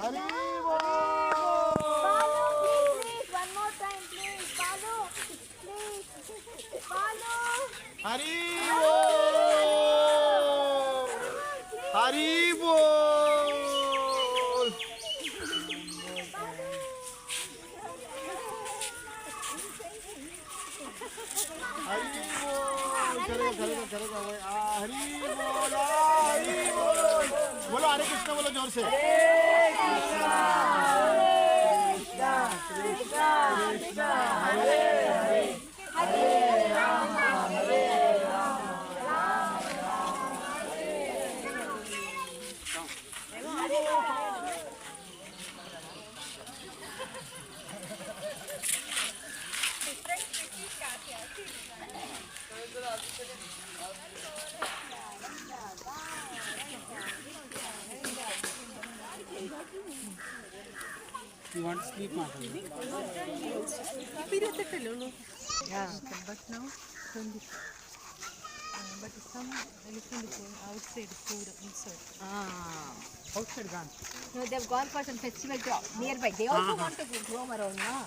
हरी वो हरी वो हरी वो करेगा करेगा करेगा भाई हरी बोला हरी बोल बोलो हरे कृष्ण बोलो जोर से Bye. Sleep, uh, is going outside food inside. Ah, outside gone. No, they've gone for some festival job nearby. They also want to go roam around, no?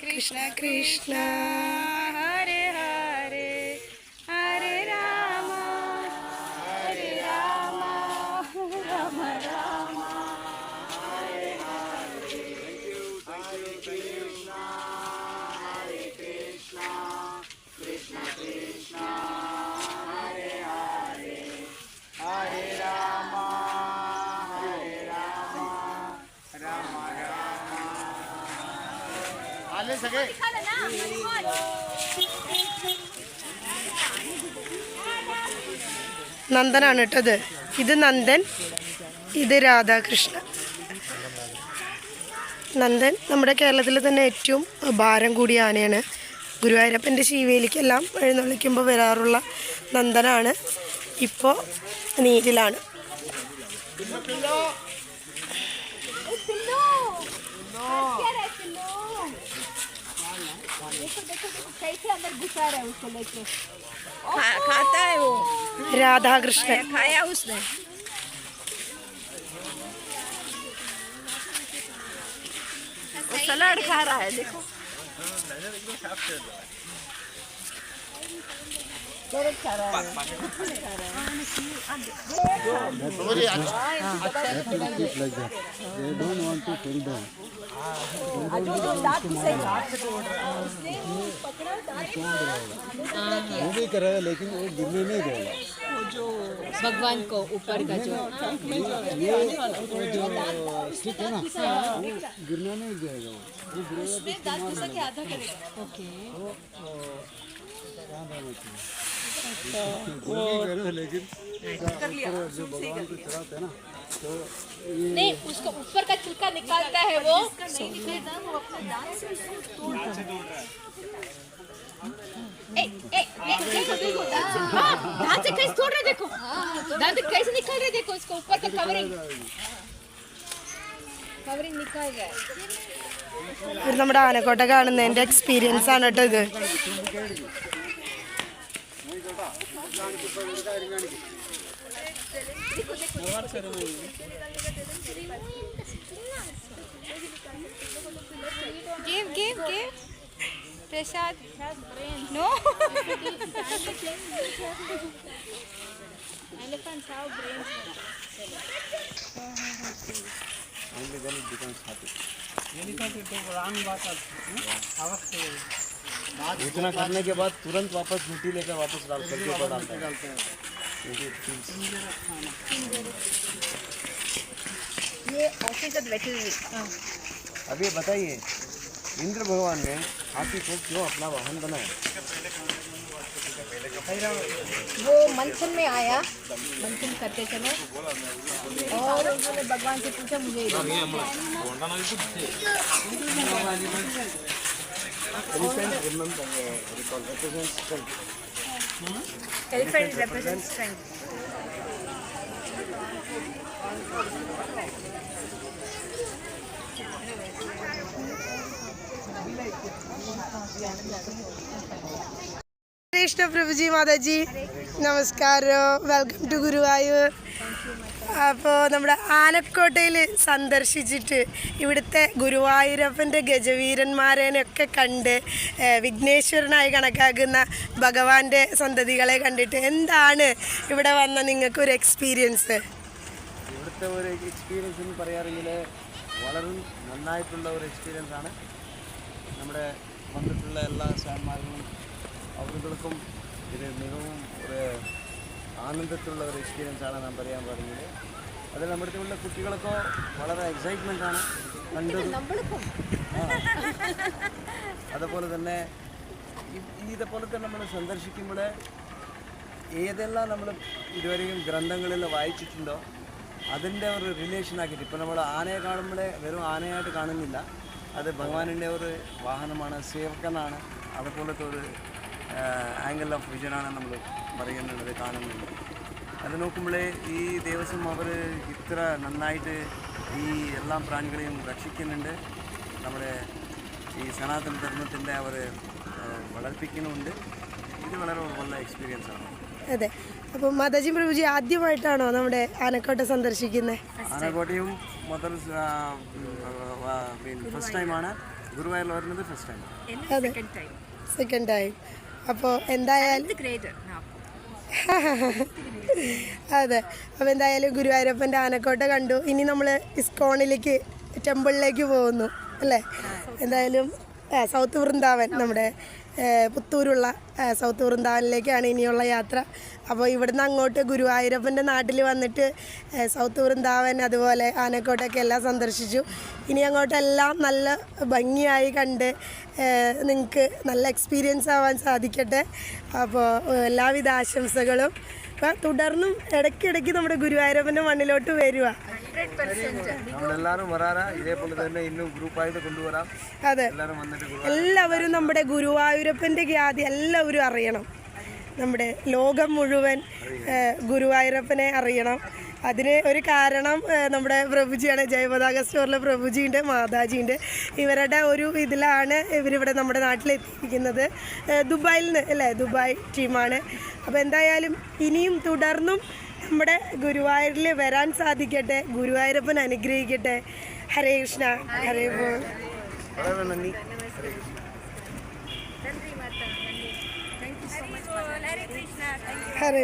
Krishna Krishna sige. നന്ദനാണ് കേട്ടത് ഇത്. നന്ദൻ ഇത് രാധാകൃഷ്ണൻ. നന്ദൻ നമ്മുടെ കേരളത്തിൽ തന്നെ ഏറ്റവും ഭാരം കൂടിയ ആനയാണ്. ഗുരുവായൂരപ്പന്റെ ശീവേലിക്കെല്ലാം എഴുന്നള്ളിക്കുമ്പോൾ വരാറുള്ള നന്ദനാണ്. ഇപ്പോൾ നീരിലാണ് अंदर घुसा रहा है उसको लेके। खा, खाता है वो। राधा कृष्ण खाया उसने। वो सलाड खा रहा है देखो। वो भी कर रहा है लेकिन वो गिरने नहीं देगा जो भगवान को ऊपर का जो ये जो ठीक है ना वो नहीं जाएगा वो गिरेगा तो आधा करेगा ओके वो वो ध्यान रहना चाहिए वो भी करो लेकिन ऊपर जो भगवान को चढ़ाते हैं ना तो ये नहीं उसको ऊपर का छिलका निकालता है वो ए, ए, ए, देखो देखो हाँ, दांत से कैसे तोड़ रहे देखो दांत कैसे निकाल रहे देखो इसको ऊपर का कवरिंग कवरिंग निकाल रहा है ഇത് നമ്മുടെ ആനക്കോട്ട കാണുന്നതിൻ്റെ എക്സ്പീരിയൻസ് ആണ് കേട്ടോ ഇത് give give give prasad no elephants have brains Elephant it take wrong bath also. अवस्था है. इतना करने के बाद तुरंत वापस मिट्टी लेकर वापस डाल करके ऊपर डालता है। ये अब ये बताइए इंद्र भगवान ने हाथी को क्यों अपना वाहन बनाया? वो मंथन में आया। मंथन करते समय। और उन्होंने भगवान से पूछा मुझे। Elephant, remember, uh, what call represents strength. Hmm? Elephant represents strength. Krishna પ્રભુજી માતાજી નમસ્કાર વેલકમ അപ്പോൾ നമ്മുടെ ആനക്കോട്ടയിൽ സന്ദർശിച്ചിട്ട് ഇവിടുത്തെ ഗുരുവായൂരപ്പന്റെ ഗജവീരന്മാരേനെയൊക്കെ കണ്ട് വിഘ്നേശ്വരനായി കണക്കാക്കുന്ന ഭഗവാന്റെ സന്തതികളെ കണ്ടിട്ട് എന്താണ് ഇവിടെ വന്ന നിങ്ങൾക്ക് ഒരു എക്സ്പീരിയൻസ് ഇവിടുത്തെ ഒരു എക്സ്പീരിയൻസ് എന്ന് പറയാറെങ്കിൽ വളരെ നന്നായിട്ടുള്ള ഒരു എക്സ്പീരിയൻസ് ആണ്. നമ്മുടെ വന്നിട്ടുള്ള എല്ലാ സാർമാർക്കും അവരുകൾക്കും ഇത് മികവും ഒരു ആനന്ദത്തിലുള്ള ഒരു എക്സ്പീരിയൻസ് ആണ് നാം പറയാൻ പറഞ്ഞത് അത് നമ്മുടെ ഉള്ള കുട്ടികളൊക്കെ വളരെ എക്സൈറ്റ്മെന്റ് ആണ് കണ്ടത്. അതുപോലെ തന്നെ ഇതേപോലെ തന്നെ നമ്മൾ സന്ദർശിക്കുമ്പോൾ ഏതെല്ലാം നമ്മൾ ഇതുവരെയും ഗ്രന്ഥങ്ങളിൽ വായിച്ചിട്ടുണ്ടോ അതിന്റെ ഒരു റിലേഷൻ ആക്കിയിട്ട് ഇപ്പോൾ നമ്മൾ ആനയെ കാണുമ്പോൾ വെറും ആനയായിട്ട് കാണുന്നില്ല. അത് ഭഗവാനിന്റെ ഒരു വാഹനമാണ് സേവകനാണ്. അതുപോലത്തെ ഒരു ആംഗിൾ ഓഫ് വിഷനാണ് നമ്മൾ പറയുന്നുള്ളത് കാണുന്നുണ്ട് അത് നോക്കുമ്പോഴേ ഈ ദേവസ്വം അവർ ഇത്ര നന്നായിട്ട് ഈ എല്ലാ പ്രാണികളെയും രക്ഷിക്കുന്നുണ്ട്. നമ്മുടെ ഈ സനാതന ധർമ്മത്തിന്റെ അവർ വളർപ്പിക്കുന്നുണ്ട്. ഇത് വളരെ നല്ല എക്സ്പീരിയൻസ് ആണ്. അതെ. അപ്പോൾ മദജി പ്രഭുജി ആദ്യമായിട്ടാണോ നമ്മുടെ ആനക്കോട്ട സന്ദർശിക്കുന്നത് ആനക്കോട്ടയും മുതൽ ഫസ്റ്റ് ടൈമാണ് ഗുരുവായൂരിൽ വരുന്നത് ഫസ്റ്റ് ടൈം അതെ. സെക്കൻഡ് ടൈം അപ്പോൾ എന്തായാലും അതെ. അപ്പോൾ എന്തായാലും ഗുരുവായൂരപ്പന്റെ ആനക്കോട്ട കണ്ടു. ഇനി നമ്മൾ ഇസ്കോണിലേക്ക് ടെമ്പിളിലേക്ക് പോകുന്നു. അല്ലേ? എന്തായാലും സൗത്ത് വൃന്ദാവൻ നമ്മുടെ പുത്തൂരുള്ള സൗത്ത് വൃന്ദാവനിലേക്കാണ് ഇനിയുള്ള യാത്ര. അപ്പോൾ ഇവിടുന്ന് അങ്ങോട്ട് ഗുരുവായൂരപ്പന്റെ നാട്ടിൽ വന്നിട്ട് സൗത്ത് വൃന്ദാവൻ അതുപോലെ ആനക്കോട്ടൊക്കെ എല്ലാം സന്ദർശിച്ചു. ഇനി അങ്ങോട്ടെല്ലാം നല്ല ഭംഗിയായി കണ്ട് നിങ്ങൾക്ക് നല്ല എക്സ്പീരിയൻസ് ആവാൻ സാധിക്കട്ടെ. അപ്പോൾ എല്ലാവിധ ആശംസകളും. അപ്പം തുടർന്നും ഇടയ്ക്കിടയ്ക്ക് നമ്മുടെ ഗുരുവായൂരപ്പന്റെ മണ്ണിലോട്ട് വരിക നമ്മളെല്ലാവരും വരാറാ ഇതേപോലെ തന്നെ ഇന്നും ഗ്രൂപ്പായിട്ട് കൊണ്ടുവരാം. അതെ. എല്ലാവരും വന്നിട്ട് എല്ലാവരും നമ്മുടെ ഗുരുവായൂരപ്പന്റെ ഖ്യാതി എല്ലാവരും അറിയണം. നമ്മുടെ ലോകം മുഴുവൻ ഗുരുവായൂരപ്പനെ അറിയണം. അതിന് ഒരു കാരണം നമ്മുടെ പ്രഭുജിയാണ്. ജയപതാക സ്റ്റോറിലെ പ്രഭുജിയുണ്ട് മാതാജിയുണ്ട്. ഇവരുടെ ഒരു ഇതിലാണ് ഇവരിവിടെ നമ്മുടെ നാട്ടിലെത്തിയിരിക്കുന്നത്. ദുബായിൽ നിന്ന് അല്ലേ? ദുബായ് ടീമാണ്. അപ്പോൾ എന്തായാലും ഇനിയും തുടർന്നും നമ്മുടെ ഗുരുവായൂരിൽ വരാൻ സാധിക്കട്ടെ. ഗുരുവായൂരപ്പൻ അനുഗ്രഹിക്കട്ടെ. ഹരേ കൃഷ്ണ ഹരേ നന്ദി ഹരേ